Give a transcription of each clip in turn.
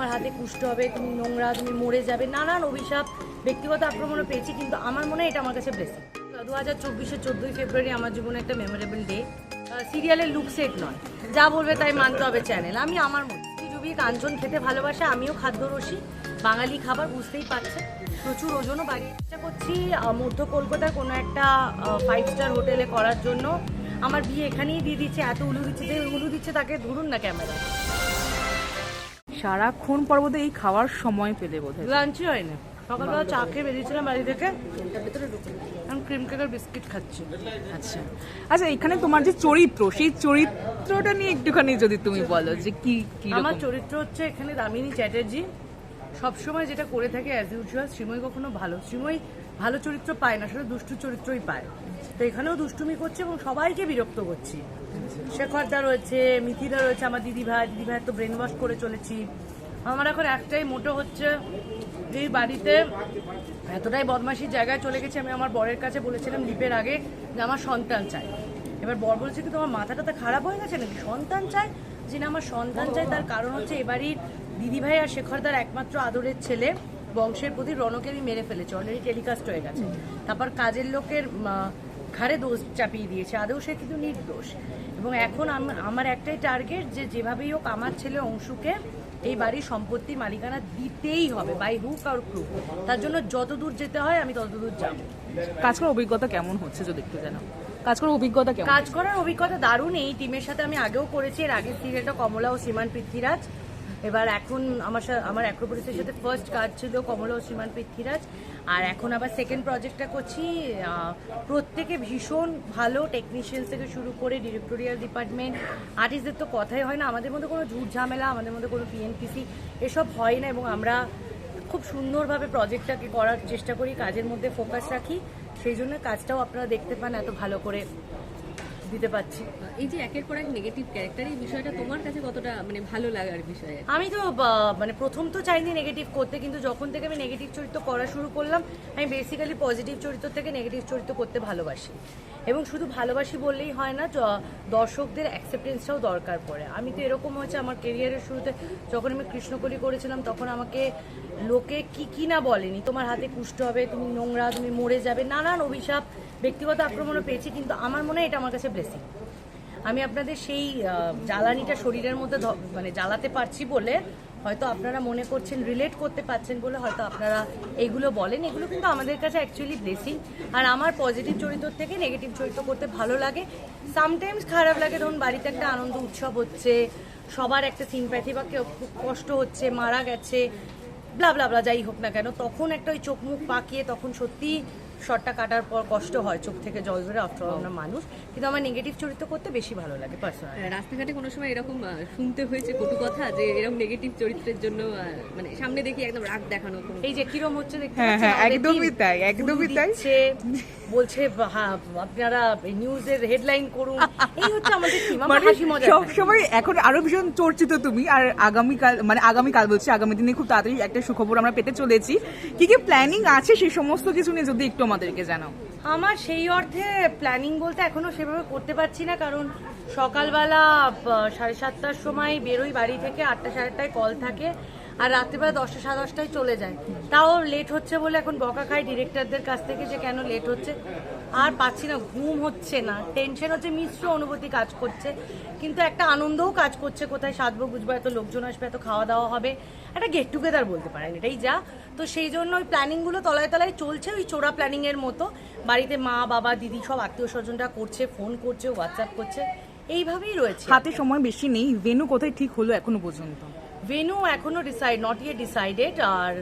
তোমার হাতে কুষ্ট হবে, তুমি নোংরা, তুমি মরে যাবে, নানান অভিশাপ, ব্যক্তিগত আক্রমণও পেয়েছি, কিন্তু আমার মনে হয় এটা আমার কাছে ব্লেসিং দু হাজার চব্বিশের চোদ্দোই ফেব্রুয়ারি আমার জীবনে একটা মেমোরেবল ডে সিরিয়ালের লুক সেট নয়। যা বলবে তাই মানতে হবে চ্যানেল আমি আমার মতো ডুবিয়ে কাঞ্চন খেতে ভালোবাসে, আমিও খাদ্যরসী, বাঙালি খাবার বুঝতেই পারছে। প্রচুর ওজনও বাড়িয়ে চেষ্টা করছি মধ্য কলকাতার কোনো একটা ফাইভ স্টার হোটেলে করার জন্য। আমার বিয়ে এখানেই দিয়ে দিচ্ছে, এত উলু দিচ্ছে, যে উলু দিচ্ছে তাকে ধরুন না ক্যামেরা সারাক্ষণ পর্বতে এই খাওয়ার সময় পেলে বোধহয়। লাঞ্চই হয় না সকালবেলা চা খেয়ে বেরিয়েছিলাম বাড়ি থেকে। এখন ক্রিম কেকের বিস্কিট খাচ্ছি। আচ্ছা। আচ্ছা এখানে তোমার যে চরিত্র সেই চরিত্রটা নিয়ে একটুখানি যদি তুমি বলো যে কি কি আমার চরিত্র হচ্ছে এখানে দামিনী চ্যাটার্জি। সবসময় যেটা করে থাকে অ্যাজ ইউজুয়াল শ্রীময় কখনো ভালো। শ্রীময় ভালো চরিত্র পায় না, সেটা দুষ্টু চরিত্রই পায়। তো এখানেও দুষ্টুমি করছে এবং সবাইকে বিরক্ত করছি। শেখরদা রয়েছে মিথিদা রয়েছে, আমার দিদি ভাই দিদি ভাই তো ব্রেন ওয়াশ করে চলেছি। আমার এখন একটাই মোটো হচ্ছে যে বাড়িতে এতটাই বদমাশির জায়গায় চলে গেছে, আমি আমার বরের কাছে বলেছিলাম লিপের আগে যে আমার সন্তান চাই। এবার বর বলছে কি, তোমার মাথাটা তো খারাপ হয়ে গেছে নাকি? সন্তান চাই? যে না, আমার সন্তান চাই, তার কারণ হচ্ছে এবারই দিদিভাই আর শেখরদার একমাত্র আদরের ছেলে। বংশের প্রতি রণকেরই মেরে ফেলেছে অলরেডি টেলিকাস্ট হয়ে গেছে। তারপর কাজের লোকের ঘাড়ে দোষ চাপিয়ে দিয়েছে আদৌ সে কিন্তু নির্দোষ। এবং এখন আমার একটাই টার্গেট যে যেভাবেই হোক আমার ছেলে অংশুকে এই বাড়ির সম্পত্তি মালিকানা দিতেই হবে বাই হুক আর ক্রু তার জন্য যত দূর যেতে হয় আমি তত দূর যাব। কাজ করার অভিজ্ঞতা কেমন হচ্ছে যদি একটু জানাও কাজ করার অভিজ্ঞতা কেমন? কাজ করার অভিজ্ঞতা দারুণ এই টিমের সাথে আমি আগেও করেছি এর আগের সিরিয়ালটা কমলা ও সীমান পৃথ্বীরাজ। এবার এখন আমার আমার অ্যাক্রোপলিসের সাথে ফার্স্ট কাজ ছিল কমল ও সীমান পৃথ্বীরাজ। আর এখন আবার সেকেন্ড প্রজেক্টটা করছি প্রত্যেকে ভীষণ ভালো টেকনিশিয়ান থেকে শুরু করে ডিরেক্টোরিয়াল ডিপার্টমেন্ট আর্টিস্টদের তো কথাই হয় না, আমাদের মধ্যে কোনো ঝুট ঝামেলা, আমাদের মধ্যে কোনো পিএনপিসি এসব হয় না এবং আমরা খুব সুন্দরভাবে প্রজেক্টটাকে করার চেষ্টা করি, কাজের মধ্যে ফোকাস রাখি। সেই জন্য কাজটাও আপনারা দেখতে পান, এত ভালো করে দিতে পারছি। এই যে একের পর এক নেগেটিভ ক্যারেক্টার এই বিষয়টা তোমার কাছে কতটা মানে ভালো লাগার বিষয়? আমি তো মানে প্রথম তো চাইনি নেগেটিভ করতে কিন্তু যখন থেকে আমি নেগেটিভ চরিত্র করা শুরু করলাম আমি বেসিক্যালি পজিটিভ চরিত্র থেকে নেগেটিভ চরিত্র করতে ভালোবাসি। এবং শুধু ভালোবাসি বললেই হয় না দর্শকদের অ্যাকসেপ্টেন্সটাও দরকার পড়ে। আমি তো এরকম হয়েছে আমার কেরিয়ারের শুরুতে যখন আমি কৃষ্ণকলি করেছিলাম তখন আমাকে লোকে কি কি না বলেনি তোমার হাতে কুষ্ট হবে তুমি নোংরা তুমি মরে যাবে নানান অভিশাপ ব্যক্তিগত আক্রমণও পেয়েছি, কিন্তু আমার মনে হয় এটা আমার কাছে ব্লেসিং আমি আপনাদের সেই জ্বালানিটা শরীরের মধ্যে মানে জ্বালাতে পারছি বলে হয়তো আপনারা মনে করছেন রিলেট করতে পারছেন বলে হয়তো আপনারা এইগুলো বলেন। এগুলো কিন্তু আমাদের কাছে অ্যাকচুয়ালি ব্লেসিং আর আমার পজিটিভ চরিত্র থেকে নেগেটিভ চরিত্র করতে ভালো লাগে। সামটাইমস খারাপ লাগে, ধরুন বাড়িতে একটা আনন্দ উৎসব হচ্ছে, সবার একটা সিম্প্যাথি বা কেউ খুব কষ্ট হচ্ছে, মারা গেছে ব্লা ব্লা ব্লা যাই হোক না কেন, তখন একটা ওই চোখ মুখ পাকিয়ে তখন সত্যি শটটা কাটার পর কষ্ট হয় চোখ থেকে জল ধরে আফটার আমরা মানুষ কিন্তু আমার নেগেটিভ চরিত্র করতে বেশি ভালো লাগে পার্সোনাল রাস্তাঘাটে কোনো সময় এরকম শুনতে হয়েছে কটু কথা যে এরকম নেগেটিভ চরিত্রের জন্য মানে সামনে দেখি একদম রাগ দেখানো কোনো এই যে কিরম হচ্ছে দেখতে হ্যাঁ, পাচ্ছেন? হ্যাঁ, আমাদের একদমই তাই, একদমই তাই তাই। বলছে হ্যাঁ, আপনারা নিউজের হেডলাইন করুন। এই হচ্ছে আমাদের টিম আমার মানে হাসি মজা সব সময় এখন আরও ভীষণ চর্চিত তুমি আর আগামীকাল মানে আগামীকাল বলছি আগামী দিনে খুব তাড়াতাড়ি একটা সুখবর আমরা পেতে চলেছি। কি কি প্ল্যানিং আছে সেই সমস্ত কিছু নিয়ে যদি একটু আমাদেরকে জানাও? আমার সেই অর্থে প্ল্যানিং বলতে এখনও সেভাবে করতে পারছি না কারণ সকালবেলা সাড়ে সাতটার সময় বেরোই বাড়ি থেকে আটটা সাড়ে আটটায় কল থাকে। আর রাত্রিবেলা দশটা, সাড়ে দশটায় চলে যায়। তাও লেট হচ্ছে বলে এখন বকা খাই ডিরেক্টরদের কাছ থেকে যে কেন লেট হচ্ছে। আর পাচ্ছি না, ঘুম হচ্ছে না টেনশন হচ্ছে, মিশ্র অনুভূতি কাজ করছে। কিন্তু একটা আনন্দও কাজ করছে কোথায়, সাধবো বুঝব এত লোকজন আসবে, এত খাওয়া দাওয়া হবে। একটা গেট টুগেদার বলতে পারেন, এটাই যা। তো সেই জন্য ওই প্ল্যানিংগুলো তলায় তলায় চলছে, ওই চোরা প্ল্যানিং এর মতো। বাড়িতে মা, বাবা, দিদি সব আত্মীয় স্বজনরা করছে ফোন করছে হোয়াটসঅ্যাপ করছে। এইভাবেই রয়েছে। হাতে সময় বেশি নেই ভেনু কোথায় ঠিক হলো এখনও পর্যন্ত। ভেনু এখনও ডিসাইড নট ইয়ে ডিসাইডেড আর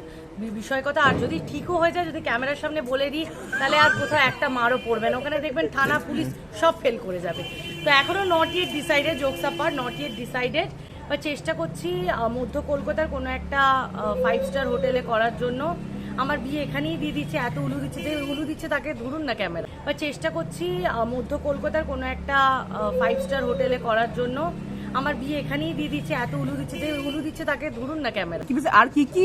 বিষয় কথা, আর যদি ঠিকও হয়ে যায়, যদি ক্যামেরার সামনে বলে দিই, তাহলে আর কোথাও একটা মারও পড়বে না। ওখানে দেখবেন থানা, পুলিশ সব ফেল করে যাবে। তো এখনও নট ইয়ে ডিসাইডেড জোকস আপার নট ইয়ে ডিসাইডেড বা চেষ্টা করছি মধ্য কলকাতার কোনো একটা ফাইভ স্টার হোটেলে করার জন্য। আমার বিয়ে এখানেই দিয়ে দিচ্ছে, এত উলু দিচ্ছে, যে উলু দিচ্ছে তাকে ধরুন না ক্যামেরা। বা চেষ্টা করছি মধ্য কলকাতার কোনো একটা ফাইভ স্টার হোটেলে করার জন্য। আমার বিয়ে এখানেই দিয়ে দিচ্ছে এত উলু দিচ্ছে যে উলু দিচ্ছে তাকে ধরুন না ক্যামেরা কি বলছে, আর কি কি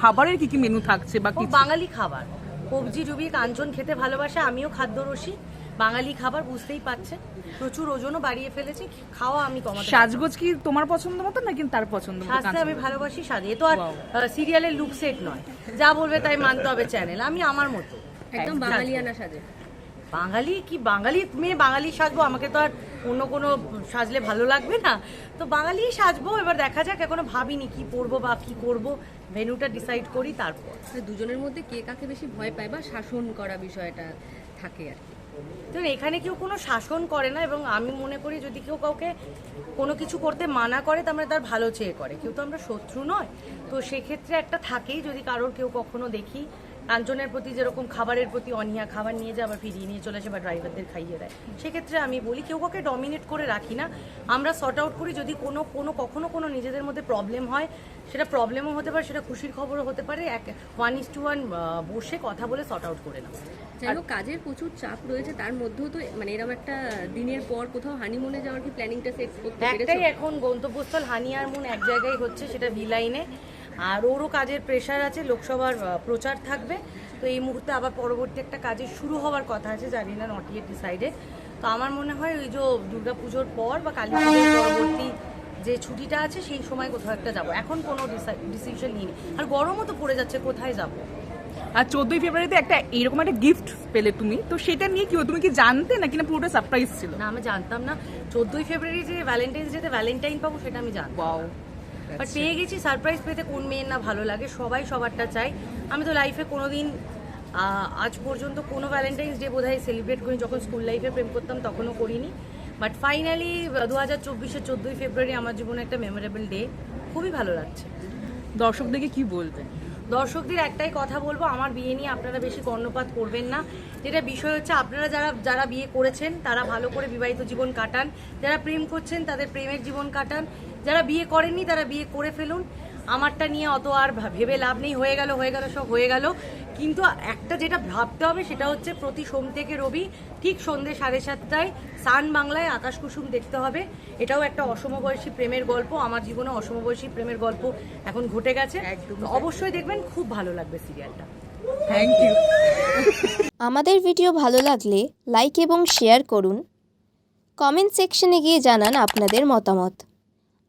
খাবারের কি কি মেনু থাকছে বা কি বাঙালি খাবার। কবজি ডুবিয়ে কাঞ্চন খেতে ভালোবাসে আমিও খাদ্যরসী। বাঙালি খাবার বুঝতেই পারছে। প্রচুর ওজনও বাড়িয়ে ফেলেছি খাওয়া আমি কমাতে সাজগোজ কি তোমার পছন্দ মতো নাকি তার পছন্দ মতো সাজতে আমি ভালোবাসি সাজি এ তো আর সিরিয়ালের লুক সেট নয়। যা বলবে তাই মানতে হবে চ্যানেল আমি আমার মতো। একদম বাঙালিয়ানা সাজে। বাঙালি কি বাঙালি মেয়ে বাঙালি সাজবো? আমাকে তো আর অন্য কোনো সাজলে ভালো লাগবে না। তো বাঙালি সাজবো এবার দেখা যাক এখনও ভাবিনি কি পরবো বা কি করব। ভেনুটা ডিসাইড করি তারপর। মানে দুজনের মধ্যে কে কাকে বেশি ভয় পায় বা শাসন করা বিষয়টা থাকে আর কি? দেখুন এখানে কেউ কোনো শাসন করে না এবং আমি মনে করি যদি কেউ কাউকে কোনো কিছু করতে মানা করে তার মানে তার ভালো চেয়ে করে। কেউ তো আমরা শত্রু নয়। তো সেক্ষেত্রে একটা থাকেই যদি কারোর কেউ কখনো দেখি কাঞ্চনের প্রতি যেরকম খাবারের প্রতি অনীহা খাবার নিয়ে যায় আবার ফিরিয়ে নিয়ে চলে আসে বা ড্রাইভারদের খাইয়ে দেয়। সেক্ষেত্রে আমি বলি কেউ কাউকে ডমিনেট করে রাখি না। আমরা সর্ট আউট করি যদি কোনো কোনো কখনো কোনো নিজেদের মধ্যে প্রবলেম হয় সেটা প্রবলেমও হতে পারে সেটা খুশির খবরও হতে পারে। এক ওয়ান ইস টু ওয়ান বসে কথা বলে সর্ট আউট করে নেওয়া যাই হোক কাজের প্রচুর চাপ রয়েছে তার মধ্যেও তো মানে এরকম একটা দিনের পর কোথাও হানিমুনে যাওয়ার কি প্ল্যানিংটা সেট করতে একটাই এখন গন্তব্যস্থল হানি আর মুন এক জায়গায় হচ্ছে সেটা ভি লাইনে আর ওরও কাজের প্রেশার আছে লোকসভার প্রচার থাকবে। তো এই মুহূর্তে আবার পরবর্তী একটা কাজের শুরু হওয়ার কথা আছে জানি না নট ইয়েট ডিসাইডেড তো আমার মনে হয় ওই যে দুর্গা পুজোর পর বা কালী পুজোর পরবর্তী যে ছুটিটা আছে সেই সময় কোথাও একটা যাব। এখন কোনো ডিসিশন নিইনি। আর গরমও তো পড়ে যাচ্ছে কোথায় যাব? আর চোদ্দই ফেব্রুয়ারিতে একটা এরকম একটা গিফট পেলে তুমি তো সেটা নিয়ে কি? তুমি কি জানতে নাকি না পুরোটা সারপ্রাইজ ছিল? না আমি জানতাম না। চোদ্দই ফেব্রুয়ারি যে ভ্যালেন্টাইন্স ডেতে ভ্যালেন্টাইন পাবো সেটা আমি জানতাম। ওয়াও বাট পেয়ে গেছি সারপ্রাইজ পেতে কোন মেয়ের না ভালো লাগে সবাই সবারটা চাই আমি তো লাইফে কোনোদিন আহ, আজ পর্যন্ত কোনো ভ্যালেন্টাইন্স ডে বোধহয় সেলিব্রেট করিনি যখন স্কুল লাইফে প্রেম করতাম তখনও করিনি। বাট ফাইনালি দু হাজার চব্বিশের চোদ্দোই ফেব্রুয়ারি আমার জীবনে একটা মেমোরেবল ডে খুবই ভালো লাগছে। দর্শকদেরকে কি বলবে দর্শকদের একটাই কথা বলব আমার বিয়ে নিয়ে আপনারা বেশি কর্ণপাত করবেন না। যেটা বিষয় হচ্ছে আপনারা যারা যারা বিয়ে করেছেন তারা ভালো করে বিবাহিত জীবন কাটান। যারা প্রেম করছেন তাদের প্রেমের জীবন কাটান। যারা বিয়ে করেননি তারা বিয়ে করে ফেলুন। আমারটা নিয়ে অত আর ভা- ভেবে লাভ নেই। হয়ে গেল হয়ে গেল সব হয়ে গেল। কিন্তু একটা যেটা ভাবতে হবে সেটা হচ্ছে প্রতি সোম থেকে রবি ঠিক সন্ধ্যে সাড়ে সাতটায় সান বাংলায় আকাশ কুসুম দেখতে হবে। এটাও একটা অসমবয়সী প্রেমের গল্প। আমার জীবনে অসমবয়সী প্রেমের গল্প এখন ঘটে গেছে। অবশ্যই দেখবেন খুব ভালো লাগবে সিরিয়ালটা। থ্যাংক ইউ আমাদের ভিডিও ভালো লাগলে লাইক এবং শেয়ার করুন। কমেন্ট সেকশনে গিয়ে জানান আপনাদের মতামত।